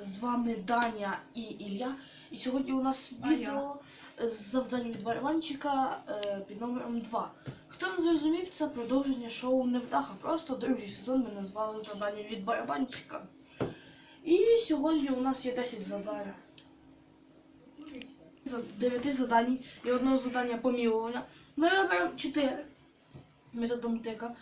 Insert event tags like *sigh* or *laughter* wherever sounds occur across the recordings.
з вами Даня і Ілля. І сьогодні у нас відео з завданням від барабанчика е, під номером 2. Хто не зрозумів, це продовження шоу Невдаха. Просто другий сезон ми назвали завдання від барабанчика. І сьогодні у нас є 10 завдань. 9 задань і одного завдання помілування. Ми виберемо 4 методом тика.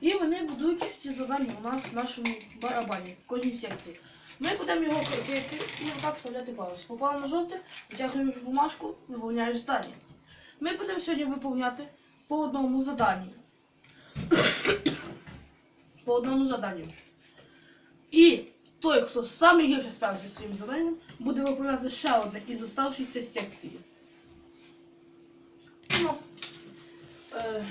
І вони будуть ці завдання у нас в нашому барабані, в кожній секції. Ми будемо його крутити і отак вставляти палець. Попав на жовте, витягуєш бумажку, виповняєш задання. Ми будемо сьогодні виповняти по одному заданню. *coughs* по одному заданню. І той, хто саме гірше справився зі своїм заданням, буде виповняти ще одне із оставшихся секцій. Ну, е,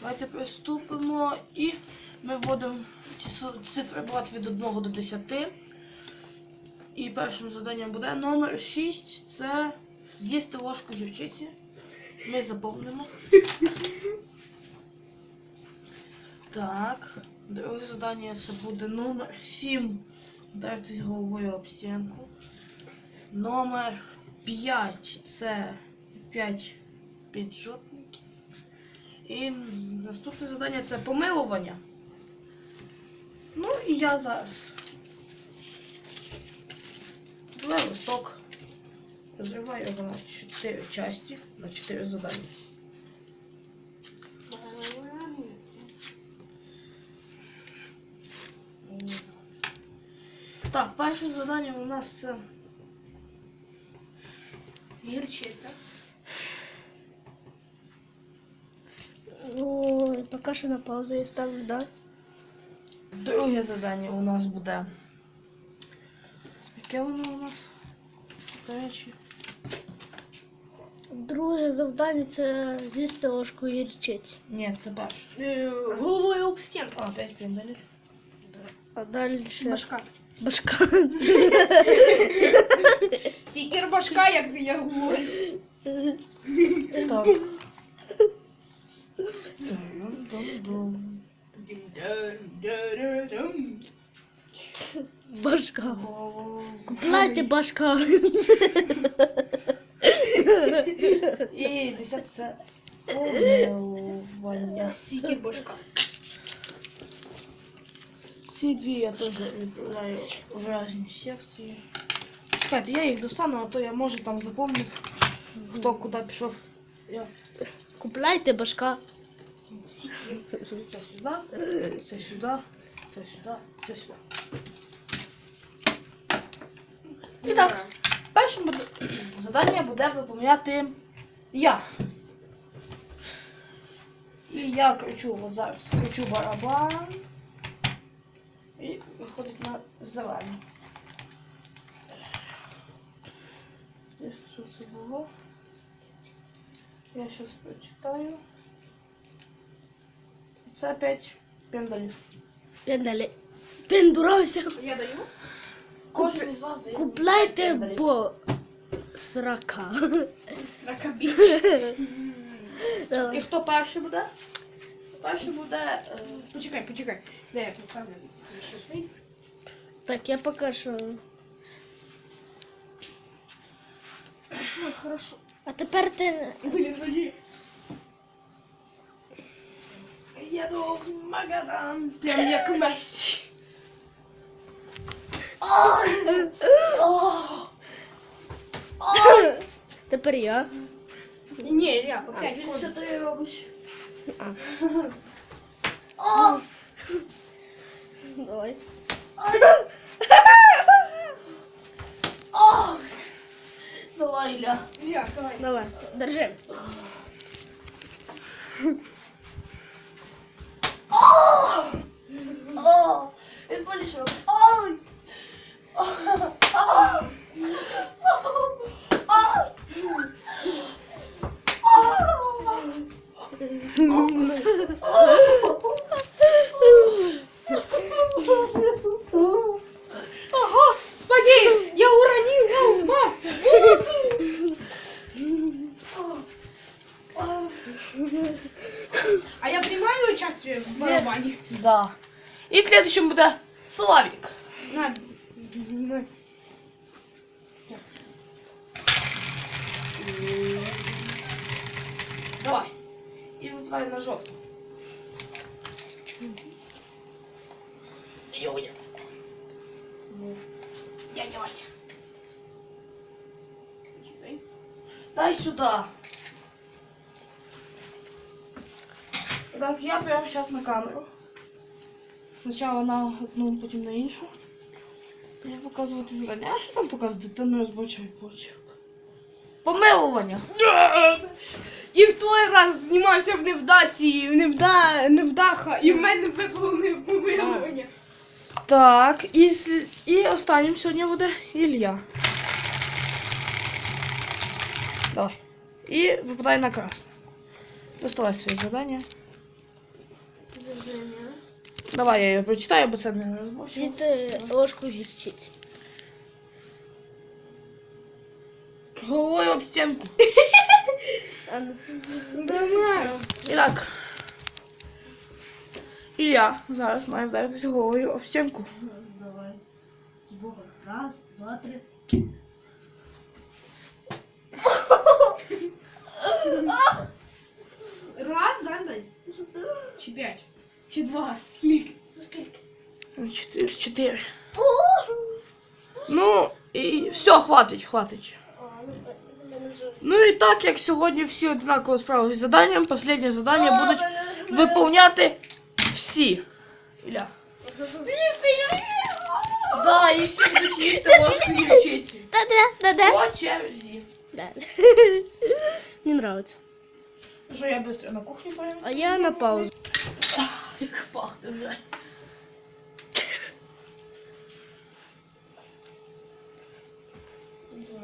Давайте приступимо і ми вводимо брат від 1 до 10. І першим завданням буде номер 6 це з'їсти ложку гірчиці. Ми заповнимо. Так. Друге завдання це буде номер 7. Вдертись головою об стінку. Номер 5 це 5 піджотників. І наступне завдання це помилування. Ну і я зараз. Беру листок. Розриваю його на 4 часті, на 4 завдання. Так, перше завдання у нас це Гірчиця. Ну, пока что на паузу я ставлю, да? Друге завдання у нас буде. Яке воно у нас? До речі. Друге завдання це з'їсти ложку гірчиці. Ні, це перше. Е, Головою об стінку. А, 5 піндалів. А далі ще Башка. башка. Сікер башка, як я говорю. Так. Дум-дум-дум. Башка. Купляйте башка. І десяте це помилування. Сікер башка. Ці дві я теж відправляю в різні секції. Чекайте, я їх достану, а то я може там запомнив, хто куди пішов. Я Купляйте башка. Сікер. Це сюди, це сюди, це сюди, це сюди. І так, першим буде... завдання буде виповняти я. І я кручу от зараз. Кручу барабан. І виходить на зелений. Десь що це. Я щось прочитаю. Це опять пендалів. Пендалі. Пендурався. Я даю. Кожен із вас дає. Купляйте пендалів. бо срака. Стракабіч. І Давай. *laughs* хто перший буде? Перший буде. е, Почекай, почекай. Де я поставлю? Ще цей. Так, я поки що. Ну, хорошо. А тепер ти. Блін, блін. Їду в Магадан, прям як Мессі. Тепер я. Ні, я, по п'ять Що ходить. ти робиш? А. Давай. Давай, Ілля. Я, давай. Давай. Держи. А я принимаю участие в барабане? Да. І слідчим буде Славік. На, знімай. Давай. І випадай на жовту. Юля. Ну, дядя Вася. Дай сюда. Так, я прямо сейчас на камеру. Спочатку на одну, потім на іншу. Я показувати завдання. А що там показувати? Там не розбочий почерк. Помилування. І в той раз знімався в невдаці, в невда, невдаха, і в мене випало непомилування. Так, і, і останнім сьогодні буде Ілля. Давай. І випадай на красне. Доставай свої завдання. Давай я її прочитаю, бо це не розборчиво. З'їсти ложку гірчиці. Головою об стінку. А ну. Давай. І так. Ілля зараз має вдаритися головою об стінку. Давай. З Богом. Раз, два, три. *laughs* Раз, да, дай? Чи п'ять? Чи два? Скільки? Скільки? Чотири. Чотири. Ну, і все, хватить, хватить. Ну і так, як сьогодні всі однаково справились з заданням, останнє завдання будуть виповняти всі. Ілля. Да, і всі будуть їсти ложку гірчиці. Да-да, да-да. По черзі. *laughs* Да. Мне нравится. Що я швидко на кухню поїм? А я на паузу. Як пахне вже.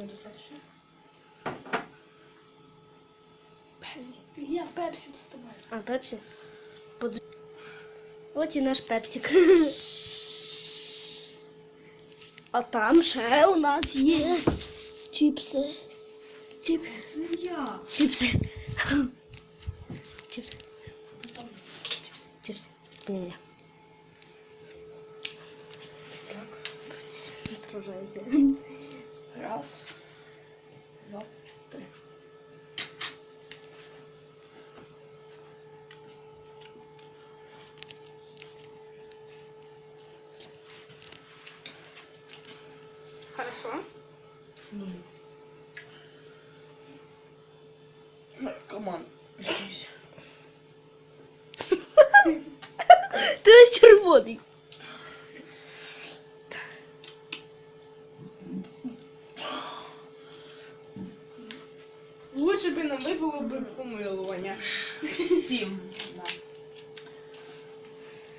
Думаю, достатньо. Я пепсі доставаю. А, пепсі? Под... От і наш пепсик. А там ще у нас є чіпси. Чіпси. Я. Чіпси. Чіпси. Чіпси. Чіпси. Ні-ні.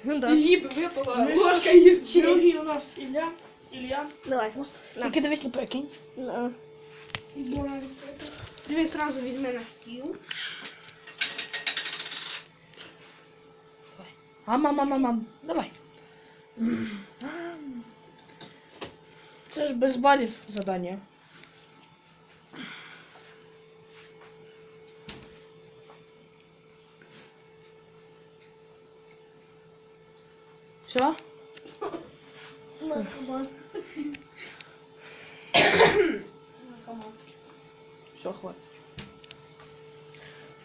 Ну да. Іллі б випала Ну, ложка ж. Другий у нас Ілля. Ілля. Давай. На. Тільки дивись не прикинь. На. Диви, сразу візьми на стіл. А мама, мама, мам, давай. Це ж без балів задання. Все? Все, хватит.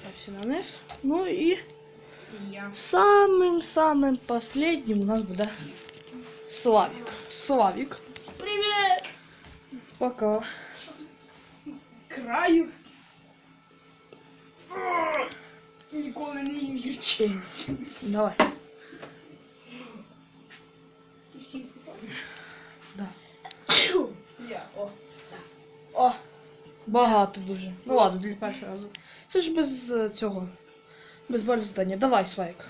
Так, все на низ. Ну и Я. самым-самым последним у нас будет Славик. Славик. Привіт! Пока. Краю. Ніколи не їм гірчиці. Давай. Багато дуже. Ну ладно, для першого разу. Це ж без е, цього. Без болі задання. Давай, Славик.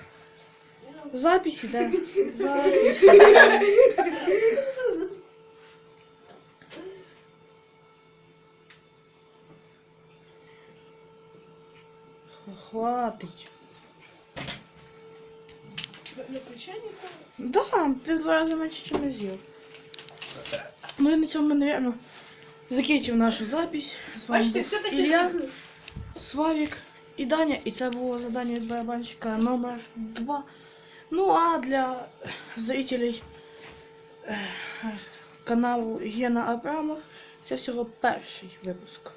Запись іде. Запись. іде. Хватить. Не включай ніколи? Да, ти два рази менше, ніж я з'їв. Ну і на цьому ми, закінчимо нашу запись. З вами Бачите, був все-таки Ілля, Славік і Даня. І це було задання від барабанщика номер 2. Ну а для зрителей е, каналу Гена Абрамов. Це всього перший випуск.